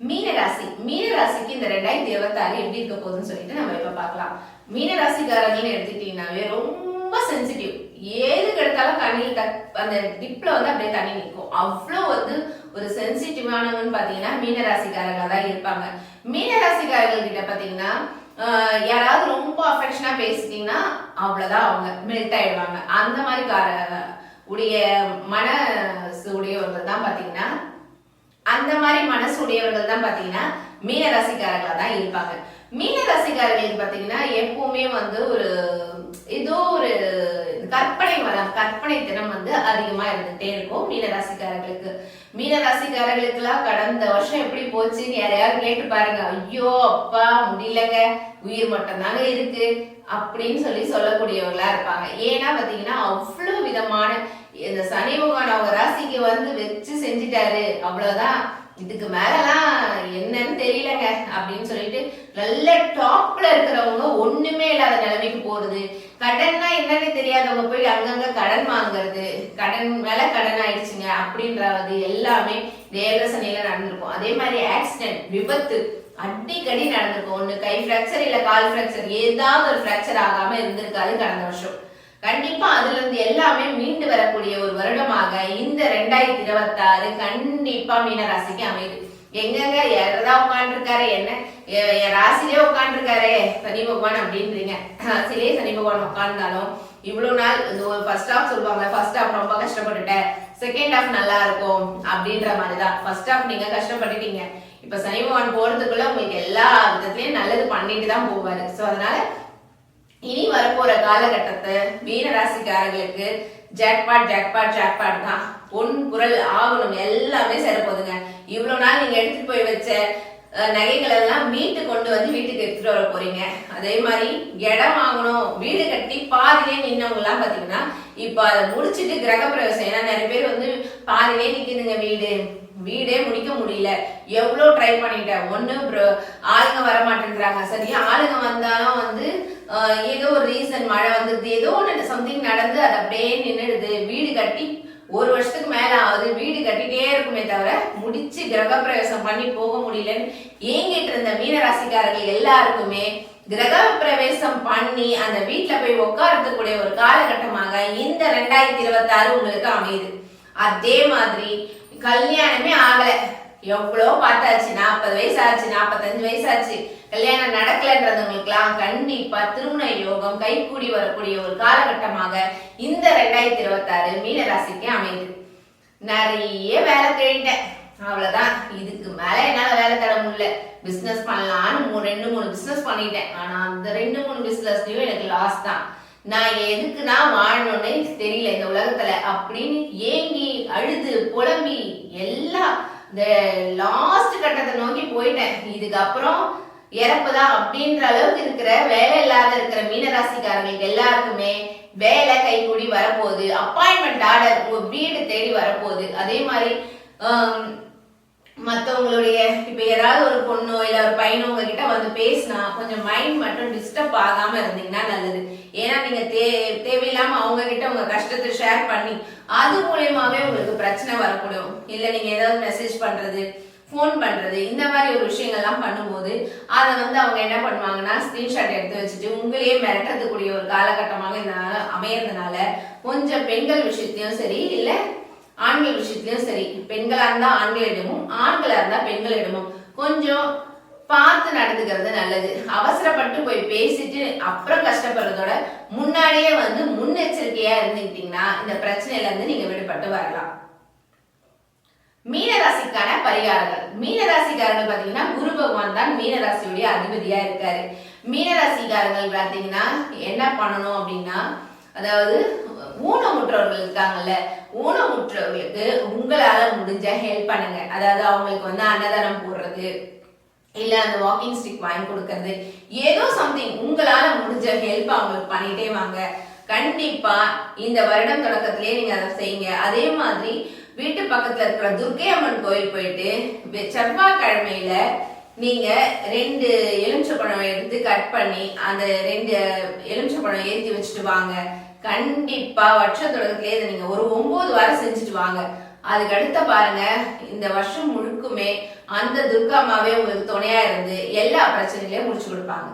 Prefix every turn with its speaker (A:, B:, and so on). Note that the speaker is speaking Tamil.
A: மீனராசி மீனராசிக்கு இந்த ரெண்டாயிரத்தி இருபத்தாறு எப்படி இருக்க போகுதுன்னு சொல்லிட்டு நம்ம இப்ப பார்க்கலாம். மீனராசிக்காரங்கன்னு எடுத்துக்கிட்டீங்கன்னாவே ரொம்ப சென்சிட்டிவ் ஏது எடுத்தாலும் கண்ணில் அந்த டிப்ல வந்து அப்படியே தண்ணி நிற்கும். அவ்வளோ வந்து ஒரு சென்சிட்டிவானவங்கன்னு பாத்தீங்கன்னா மீனராசிக்காரங்க தான் இருப்பாங்க. மீனராசிக்காரர்கள் கிட்ட பாத்தீங்கன்னா யாராவது ரொம்ப அஃபெக்ஷனா பேசிட்டீங்கன்னா அவ்வளவுதான் அவங்க மெல்ட் ஆயிடுவாங்க. அந்த மாதிரி கார உடைய மனசு உடையவர்கள் தான் பாத்தீங்கன்னா அந்த மாதிரி மனசு உடையவர்கள் தான் பாத்தீங்கன்னா மீன ராசிக்காரர்களா தான் இருப்பாங்க. மீன ராசிக்காரர்களுக்கு பாத்தீங்கன்னா எப்பவுமே வந்து ஒரு ஏதோ ஒரு கற்பனை வளம் கற்பனை தினம் வந்து அதிகமா இருந்துட்டே இருக்கும் மீன ராசிக்காரர்களுக்கு மீன ராசிக்காரர்களுக்கெல்லாம் கடந்த வருஷம் எப்படி போச்சுன்னு யாரையாவது கேட்டு பாருங்க. ஐயோ அப்பா முடியலங்க. உயிர் மட்டும் தாங்க இருக்கு. அப்படின்னு சொல்லி சொல்லக்கூடியவங்களா இருப்பாங்க. ஏன்னா பாத்தீங்கன்னா அவ்வளவு விதமான இந்த சனி பகவான் அவங்க ராசிக்கு வந்து வச்சு செஞ்சுட்டாரு. அவ்வளவுதான். இதுக்கு மேலலாம் என்னன்னு தெரியலங்க அப்படின்னு சொல்லிட்டு நல்ல டாப்ல இருக்கிறவங்க ஒண்ணுமே இல்லாத நிலைமைக்கு போறது கடன்னா என்னன்னு தெரியாதவங்க போய் அங்கங்க கடன் வாங்குறது கடன் மேல கடன் ஆயிடுச்சுங்க அப்படின்றது எல்லாமே தேவசனையில நடந்திருக்கும். அதே மாதிரி ஆக்சிடென்ட் விபத்து அடிக்கடி நடந்திருக்கும். ஒண்ணு கை ஃப்ராக்சர் இல்ல கால் ஃப்ராக்சர் ஏதாவது ஒரு ஃப்ராக்சர் ஆகாம இருந்திருக்காது கடந்த வருஷம். கண்டிப்பா அதுல இருந்து எல்லாமே மீண்டு வரக்கூடிய ஒரு வருடமாக இந்த ரெண்டாயிரத்தி இருபத்தி ஆறு கண்டிப்பா மீனராசிக்கு அமையுது. எங்கங்க? யாரதா உட்காந்துருக்காரு என்ன? என் ராசிலே உட்காந்துருக்காரு சனி பகவான் அப்படின்றீங்க. ராசிலே சனி பகவான் உட்கார்ந்தாலும் இவ்வளவு நாள் இந்த ஒரு ஃபர்ஸ்ட் ஹாஃப் சொல்லுவாங்க ஃபர்ஸ்ட் ஹாஃப் ரொம்ப கஷ்டப்பட்டுட்டேன். செகண்ட் ஹாஃப் நல்லா இருக்கும் அப்படின்ற மாதிரி தான் ஃபர்ஸ்ட் ஹாஃப் நீங்க கஷ்டப்பட்டுட்டீங்க. இப்ப சனி பகவான் போறதுக்குள்ள உங்களுக்கு எல்லா விதத்திலயும் நல்லது பண்ணிட்டு தான் போவாரு. சோ அதனால இனி வரப்போற காலகட்டத்தை மீன ராசிக்காரர்களுக்கு ஜாக்பாட் ஜாக்பாட் ஜாக்பாட் தான். பொன் குரல் ஆவணம் எல்லாமே சேரப்போகுதுங்க. இவ்வளவு நாள் நீங்க எடுத்துட்டு போய் வச்ச நகைகள் எல்லாம் மீட்டு கொண்டு வந்து வீட்டுக்கு எடுத்துட்டு வர போறீங்க. அதே மாதிரி இடம் வாங்கணும் வீடு கட்டி பாதிலே நின்னவங்க எல்லாம் பாத்தீங்கன்னா இப்ப அதை முடிச்சிட்டு கிரகப்பிரவேசம். ஏன்னா நிறைய பேர் வந்து பாதிலே நிக்குதுங்க வீடு. வீடே முடிக்க முடியல. எவ்வளவு ட்ரை பண்ணிட்டேன். ஒண்ணு ஆளுங்க வர மாட்டேன்றாங்க சரி ஆளுங்க வந்தாலும் வந்து ஏதோ ஒரு ரீசன் மழை வந்துருது. ஏதோ ஒன்று சம்திங் நடந்து அது அப்படியே நின்றுடுது வீடு கட்டி ஒரு வருஷத்துக்கு மேல ஆகுது வீடு கட்டிட்டே இருக்குமே தவிர முடிச்சு கிரகப்பிரவேசம் பண்ணி போக முடியலன்னு ஏங்கிட்டு இருந்த மீனராசிக்காரர்கள் எல்லாருக்குமே கிரக பிரவேசம் பண்ணி அந்த வீட்டுல போய் உட்காரத்துக்கூடிய ஒரு காலகட்டமாக இந்த ரெண்டாயிரத்தி இருபத்தி ஆறு உங்களுக்கு அமையுது. அதே மாதிரி கல்யாணமே ஆகல. எவ்வளோ பார்த்தாச்சு? நாற்பது வயசு ஆச்சு நாற்பத்தஞ்சு வயசு ஆச்சு கல்யாணம் நடக்கலன்றவங்களுக்குலாம் கண்டிப்பா திருமண யோகம் கைகூடி வரக்கூடிய ஒரு காலகட்டமாக இந்த ரெண்டாயிரத்தி இருபத்தாறு மீன ராசிக்கு அமையுது. நிறைய வேலை தேடிட்டேன். அவ்வளவுதான். இதுக்கு மேல என்னால வேலை தர முடியல. பிசினஸ் பண்ணலாம்னு ரெண்டு மூணு பிசினஸ் பண்ணிட்டேன். ஆனா அந்த ரெண்டு மூணு பிசினஸ்லயும் எனக்கு லாஸ் தான். நான் எதுக்குன்னா வாழணும்னு தெரியல இந்த உலகத்துல. அப்படின்னு ஏங்கி அழுது புலம்பி எல்லாம் இந்த லாஸ்ட் கட்டத்தை நோக்கி போயிட்டேன். இதுக்கப்புறம் இறப்புதான் அப்படின்ற அளவுக்கு இருக்கிற வேலை இல்லாத இருக்கிற மீனராசிக்காரங்களுக்கு எல்லாருக்குமே வேலை கைகூடி வரப்போகுது. அப்பாயின்மெண்ட் ஆர்டர் வீடு தேடி வரப்போகுது. அதே மாதிரி மற்றவங்களுடைய இப்போ ஏதாவது ஒரு பொண்ணோ இல்லை ஒரு பையனோ உங்ககிட்ட வந்து பேசினா கொஞ்சம் மைண்ட் மட்டும் டிஸ்டர்ப் ஆகாம இருந்தீங்கன்னா நல்லது. ஏன்னா நீங்க தே தேவையில்லாம அவங்க கிட்ட உங்க கஷ்டத்தை ஷேர் பண்ணி அது மூலயமாவே உங்களுக்கு பிரச்சனை வரக்கூடும். இல்லை நீங்க ஏதாவது மெசேஜ் பண்றது ஃபோன் பண்றது இந்த மாதிரி ஒரு விஷயங்கள்லாம் பண்ணும்போது அதை வந்து அவங்க என்ன பண்ணுவாங்கன்னா ஸ்கிரீன்ஷாட் எடுத்து வச்சுட்டு உங்களையே மிரட்டத்துக்கூடிய ஒரு காலகட்டமாக இந்த அமையறதுனால கொஞ்சம் பெண்கள் விஷயத்தையும் சரி இல்லை ஆண்கள் விஷயத்திலயும் சரி பெண்களா இருந்தா ஆண்களிடமும் ஆண்களா இருந்தா பெண்களிடமும் கொஞ்சம் பார்த்து நடந்துக்கிறது நல்லது. அவசரப்பட்டு போய் பேசிட்டு அப்புறம் கஷ்டப்படுறதோட முன்னாடியே வந்து முன்னெச்சரிக்கையா இருந்துக்கிட்டீங்கன்னா இந்த பிரச்சனையில இருந்து நீங்க விடுபட்டு வரலாம். மீனராசிக்கான பரிகாரங்கள். மீனராசிக்காரங்க பாத்தீங்கன்னா குரு பகவான் தான் மீனராசியுடைய அதிபதியா இருக்காரு. மீனராசிக்காரங்கள் பாத்தீங்கன்னா என்ன பண்ணணும் அப்படின்னா அதாவது ஊனமுற்றவர்கள் இருக்காங்கல்ல ஊனமுற்றவர்களுக்கு உங்களால முடிஞ்ச ஹெல்ப் பண்ணுங்க. அதாவது அவங்களுக்கு வந்து அன்னதானம் போடுறது இல்ல அந்த வாக்கிங் ஸ்டிக் வாங்கி கொடுக்கறது ஏதோ சம்திங் உங்களால முடிஞ்ச ஹெல்ப் அவங்களுக்கு பண்ணிட்டே வாங்க. கண்டிப்பா இந்த வருடம் தொடக்கத்திலே நீங்க அதை செய்யுங்க. அதே மாதிரி வீட்டு பக்கத்துல இருக்கிற துர்க்கை அம்மன் கோயில் போயிட்டு செவ்வாய்க்கிழமையில நீங்க ரெண்டு எலுமிச்சை பழம் எடுத்து கட் பண்ணி அந்த ரெண்டு எலுமிச்சை பழம் ஏற்றி வச்சுட்டு வாங்க. கண்டிப்பா வருஷ தொடக்கத்திலே இதை நீங்க ஒரு ஒன்பது வாரம் செஞ்சுட்டு வாங்க. அதுக்கு அடுத்த பாருங்க இந்த வருஷம் முழுக்குமே அந்த துர்காமாவே உங்களுக்கு துணையா இருந்து எல்லா பிரச்சனைகளையும் முடிச்சு கொடுப்பாங்க.